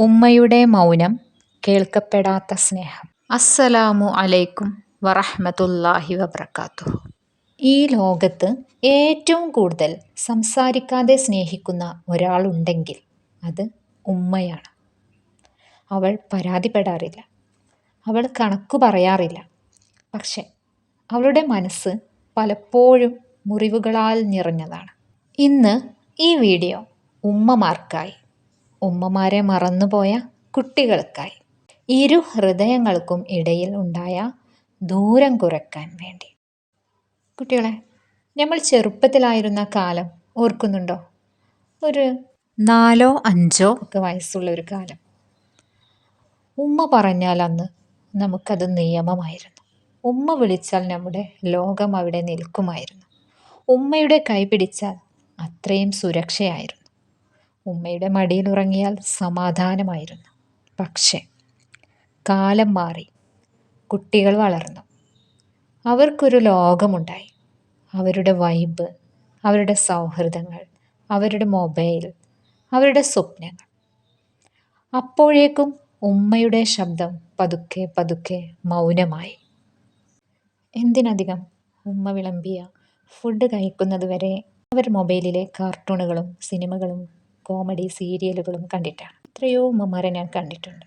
ഉമ്മയുടെ മൗനം കേൾക്കപ്പെടാത്ത സ്നേഹം. അസ്സലാമു അലൈക്കും വറഹ്മത്തുള്ളാഹി വബർക്കാത്തു ഈ ലോകത്ത് ഏറ്റവും കൂടുതൽ സംസാരിക്കാതെ സ്നേഹിക്കുന്ന ഒരാളുണ്ടെങ്കിൽ അത് ഉമ്മയാണ്. അവൾ പരാതിപ്പെടാറില്ല. അവൾ കണക്കു പറയാറില്ല. പക്ഷെ അവളുടെ മനസ്സ് പലപ്പോഴും മുറിവുകളാൽ നിറഞ്ഞതാണ്. ഇന്ന് ഈ വീഡിയോ ഉമ്മമാർക്കായി ഉമ്മമാരെ മറന്നുപോയ കുട്ടികൾക്കായി. ഇരു ഹൃദയങ്ങൾക്കും ഇടയിൽ ഉണ്ടായ ദൂരം കുറയ്ക്കാൻ വേണ്ടി. കുട്ടികളെ നമ്മൾ ചെറുപ്പത്തിലായിരുന്ന കാലം ഓർക്കുന്നുണ്ടോ? ഒരു നാലോ അഞ്ചോ ഒക്കെ വയസ്സുള്ള ഒരു കാലം. ഉമ്മ പറഞ്ഞാൽ അന്ന് നമുക്കത് നിയമമായിരുന്നു. ഉമ്മ വിളിച്ചാൽ നമ്മുടെ ലോകം അവിടെ നിൽക്കുമായിരുന്നു. ഉമ്മയുടെ കൈ പിടിച്ചാൽ അത്രയും സുരക്ഷയായിരുന്നു. ഉമ്മയുടെ മടിയിൽ ഉറങ്ങിയാൽ സമാധാനമായിരുന്നു. പക്ഷേ കാലം മാറി കുട്ടികൾ വളർന്നു. അവർക്കൊരു ലോകമുണ്ടായി. അവരുടെ വൈബ് അവരുടെ സൗഹൃദങ്ങൾ അവരുടെ മൊബൈൽ അവരുടെ സ്വപ്നങ്ങൾ. അപ്പോഴേക്കും ഉമ്മയുടെ ശബ്ദം പതുക്കെ പതുക്കെ മൗനമായി. എന്തിനധികം ഉമ്മ വിളമ്പിയ ഫുഡ് കഴിക്കുന്നത് വരെ അവർ മൊബൈലിലെ കാർട്ടൂണുകളും സിനിമകളും കോമഡി സീരിയലുകളും കണ്ടിട്ടാണ്. എത്രയോ ഉമ്മമാരെ ഞാൻ കണ്ടിട്ടുണ്ട്.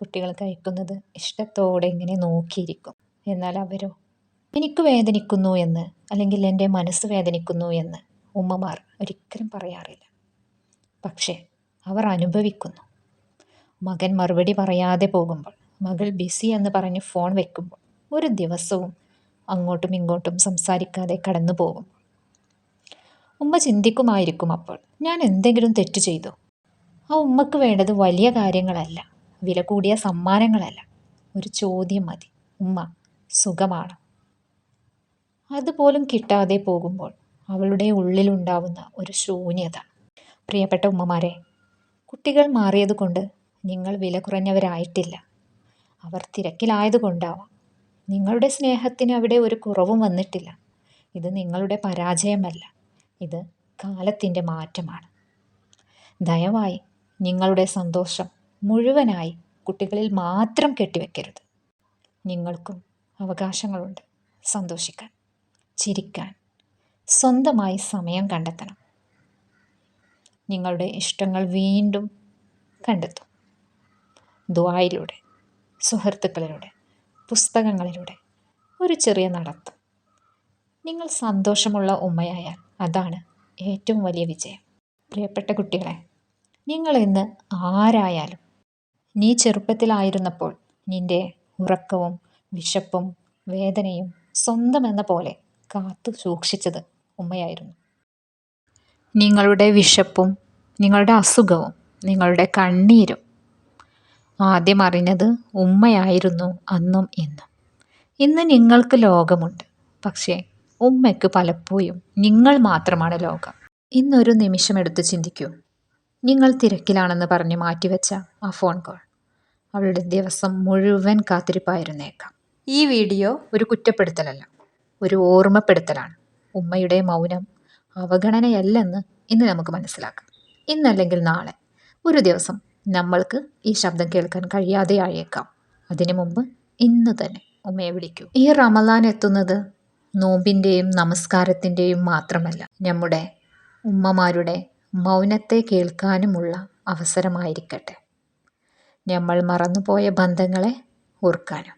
കുട്ടികൾ കഴിക്കുന്നത് ഇഷ്ടത്തോടെ ഇങ്ങനെ നോക്കിയിരിക്കും. എന്നാൽ അവരോ? എനിക്ക് വേദനിക്കുന്നു എന്ന് അല്ലെങ്കിൽ എന്റെ മനസ്സ് വേദനിക്കുന്നു എന്ന് ഉമ്മമാർ ഒരിക്കലും പറയാറില്ല. പക്ഷേ അവർ അനുഭവിക്കുന്നു. മകൻ മറുപടി പറയാതെ പോകുമ്പോൾ മകൾ ബിസി എന്ന് പറഞ്ഞ് ഫോൺ വെക്കുമ്പോൾ ഒരു ദിവസവും അങ്ങോട്ടും ഇങ്ങോട്ടും സംസാരിക്കാതെ കടന്നു പോകും ഉമ്മ ചിന്തിക്കുമായിരിക്കും അപ്പോൾ. ഞാൻ എന്തെങ്കിലും തെറ്റ് ചെയ്തു? ആ ഉമ്മക്ക് വേണ്ടത് വലിയ കാര്യങ്ങളല്ല. വില കൂടിയ സമ്മാനങ്ങളല്ല. ഒരു ചോദ്യം മതി. ഉമ്മ സുഖമാണ്? അതുപോലും കിട്ടാതെ പോകുമ്പോൾ അവളുടെ ഉള്ളിലുണ്ടാവുന്ന ഒരു ശൂന്യത. പ്രിയപ്പെട്ട ഉമ്മമാരെ കുട്ടികൾ മാറിയതുകൊണ്ട് നിങ്ങൾ വില കുറഞ്ഞവരായിട്ടില്ല. അവർ തിരക്കിലായതുകൊണ്ടാവാം. നിങ്ങളുടെ സ്നേഹത്തിന് അവിടെ ഒരു കുറവും വന്നിട്ടില്ല. ഇത് നിങ്ങളുടെ പരാജയമല്ല. ഇത് കാലത്തിന്റെ മാറ്റമാണ്. ദയവായി നിങ്ങളുടെ സന്തോഷം മുഴുവനായി കുട്ടികളിൽ മാത്രം കെട്ടിവെക്കരുത്. നിങ്ങൾക്കും അവകാശങ്ങളുണ്ട് സന്തോഷിക്കാൻ ചിരിക്കാൻ സ്വന്തമായി സമയം കണ്ടെത്തണം. നിങ്ങളുടെ ഇഷ്ടങ്ങൾ വീണ്ടും കണ്ടെത്തും. ദ്വായിലൂടെ സുഹൃത്തുക്കളിലൂടെ പുസ്തകങ്ങളിലൂടെ ഒരു ചെറിയ നടത്തം. നിങ്ങൾ സന്തോഷമുള്ള ഉമ്മയായാൽ അതാണ് ഏറ്റവും വലിയ വിജയം. പ്രിയപ്പെട്ട കുട്ടികളെ നിങ്ങൾ ഇന്ന് ആരായാലും നീ ചെറുപ്പത്തിലായിരുന്നപ്പോൾ നിന്റെ ഉറക്കവും വിശപ്പും വേദനയും സ്വന്തമെന്ന പോലെ കാത്തു സൂക്ഷിച്ചത് ഉമ്മയായിരുന്നു. നിങ്ങളുടെ വിശപ്പും നിങ്ങളുടെ അസുഖവും നിങ്ങളുടെ കണ്ണീരും ആദ്യം അറിഞ്ഞത് ഉമ്മയായിരുന്നു അന്നും ഇന്നും. ഇന്ന് നിങ്ങൾക്ക് ലോകമുണ്ട്. പക്ഷേ ഉമ്മയ്ക്ക് പലപ്പോഴും നിങ്ങൾ മാത്രമാണ് ലോകം. ഇന്നൊരു നിമിഷം എടുത്ത് ചിന്തിക്കൂ. നിങ്ങൾ തിരക്കിലാണെന്ന് പറഞ്ഞ് മാറ്റിവെച്ച ആ ഫോൺ കോൾ. അവളുടെ ദിവസം മുഴുവൻ കാത്തിരിപ്പായിരുന്നേക്കാം. ഈ വീഡിയോ ഒരു കുറ്റപ്പെടുത്തലല്ല ഒരു ഓർമ്മപ്പെടുത്തലാണ്. ഉമ്മയുടെ മൗനം അവഗണനയല്ലെന്ന് ഇന്ന് നമുക്ക് മനസ്സിലാക്കാം. ഇന്നല്ലെങ്കിൽ നാളെ ഒരു ദിവസം നമ്മൾക്ക് ഈ ശബ്ദം കേൾക്കാൻ കഴിയാതെ ആയേക്കാം അതിനു മുമ്പ് ഇന്ന് തന്നെ ഉമ്മയെ വിളിക്കൂ. ഈ റമദാൻ എത്തുന്നത് നോമ്പിന്റെയും നമസ്കാരത്തിന്റെയും മാത്രമല്ല നമ്മുടെ ഉമ്മമാരുടെ മൗനത്തെ കേൾക്കാനുമുള്ള അവസരമായിരിക്കട്ടെ. നമ്മൾ മറന്നുപോയ ബന്ധങ്ങളെ ഓർക്കാനും.